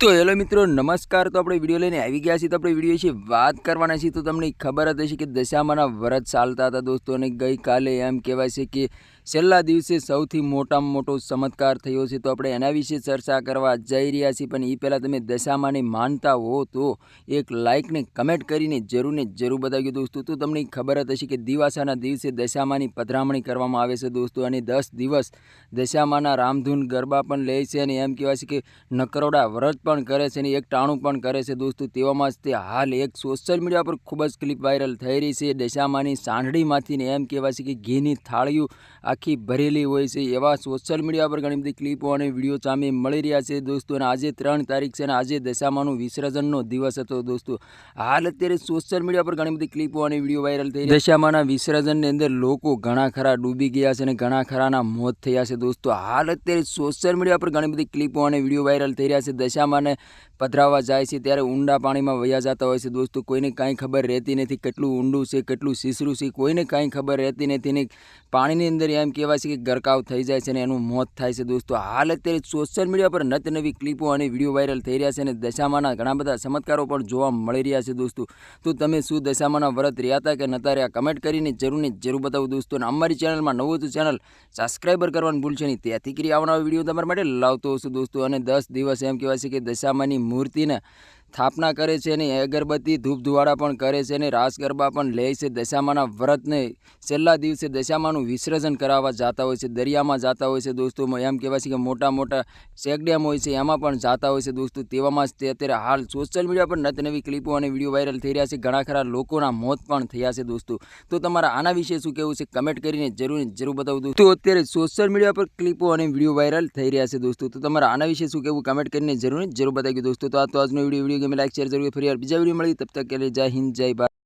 તો હેલો મિત્રો, નમસ્કાર. તો આપણે વીડિયો લઈને આવી ગયા છીએ. તો આપણે વીડિયો છે વાત કરવાના છીએ. તો તમને ખબર જ હશે કે દશામાના વ્રત ચાલતા હતા દોસ્તો, અને ગઈકાલે એમ કહેવાય છે કે છેલ્લા દિવસે સૌથી મોટામાં મોટો ચમત્કાર થયો છે. તો આપણે એના વિશે ચર્ચા કરવા જઈ રહ્યા છીએ. પણ એ પહેલાં તમે દશામાને માનતા હો તો એક લાઇકને કમેન્ટ કરીને જરૂર ને જરૂર બતાવ્યું દોસ્તો. તો તમને ખબર જ હશે કે દિવાસાના દિવસે દશામાની પધરામણી કરવામાં આવે છે દોસ્તો, અને દસ દિવસ દશામાના રામધૂન ગરબા પણ લે છે. અને એમ કહેવાય છે કે નકરોડા વ્રત પણ કરે છે અને એક ટાણું પણ કરે છે દોસ્તો. તેવામાં જ તે હાલ એક સોશિયલ મીડિયા પર ખૂબ જ ક્લિપ વાયરલ થઈ રહી છે. દશામાની સાંઢળીમાંથી ને એમ કહેવાય છે કે ઘીની થાળીઓ આખી ભરેલી હોય છે. એવા સોશિયલ મીડિયા પર ઘણી બધી ક્લિપો અને વીડિયો સામે મળી રહ્યા છે દોસ્તો. અને આજે ત્રણ તારીખ છે અને આજે દશામાનું વિસર્જનનો દિવસ હતો દોસ્તો. હાલ અત્યારે સોશિયલ મીડિયા પર ઘણી બધી ક્લિપો અને વીડિયો વાયરલ થઈ દશામાના વિસર્જનની અંદર લોકો ઘણા ખરા ડૂબી ગયા છે અને ઘણા ખરાના મોત થયા છે દોસ્તો. હાલ અત્યારે સોશિયલ મીડિયા પર ઘણી બધી ક્લિપો અને વીડિયો વાયરલ થઈ રહ્યા છે. દશામાને પધરાવા જાય છે, ત્યારે ઊંડા પાણીમાં વયા જતા હોય છે. દોસ્તો, કોઈને કાંઈ ખબર રહેતી નથી કેટલું ઊંડું છે, કેટલું સીસરું છે. કોઈને કાંઈ ખબર રહેતી નથી ને પાણીની અંદર એમ કહેવાય છે કે ગરકાવ થઈ જાય છે અને એનું મોત થાય છે. દોસ્તો, હાલ અત્યારે સોશિયલ મીડિયા પર નત નવી ક્લિપો અને વીડિયો વાયરલ થઈ રહ્યા છે અને દશામાના ઘણા બધા ચમત્કારો પણ જોવા મળી રહ્યા છે દોસ્તો. તો તમે શું દશામાના વ્રત રહ્યા હતા કે નતા રહ્યા? કમેન્ટ કરીને જરૂર ને જરૂર બતાવો દોસ્તો. અને અમારી ચેનલમાં નવું હતું ચેનલ સબસ્ક્રાઈબર કરવાનું ભૂલશે નહીં. ત્યાંથી કરી આવનારો વીડિયો તમારા માટે લાવતો હશું દોસ્તો. અને દસ દિવસ એમ કહેવાય છે કે દશામાની મૂર્તિને સ્થાપના કરે છે અને અગરબત્તી ધૂપ ધુવાડા પણ કરે છે અને રાસ ગરબા પણ લે છે. દશામાના વ્રતને છેલ્લા દિવસે દશામાનું વિસર્જન કરાવવા જતા હોય છે, દરિયામાં જતા હોય છે દોસ્તો. એમ કહેવાય છે કે મોટા મોટા ચેકડેમ હોય છે, એમાં પણ જતા હોય છે દોસ્તો. તેવામાં જ તે અત્યારે હાલ સોશિયલ મીડિયા પર નત નવી ક્લિપો અને વીડિયો વાયરલ થઈ રહ્યા છે. ઘણા ખરા લોકોના મોત પણ થયા છે દોસ્તો. તો તમારા આના વિશે શું કહેવું છે? કમેન્ટ કરીને જરૂર જરૂર બતાવું દોસ્તો. અત્યારે સોશિયલ મીડિયા પર ક્લિપો અને વીડિયો વાયરલ થઈ રહ્યા છે દોસ્તો. તો તમારા આના વિશે શું કહેવું? કમેન્ટ કરીને જરૂર જરૂર બતાવી દોસ્તો. તો આ તો આજનો વીડિયો વીડિયો ગમે લાઈક શેર જરૂર ફરી વાર બીજા વીડિયો મળી તબ તક કે જય હિન્દ, જય ભારત.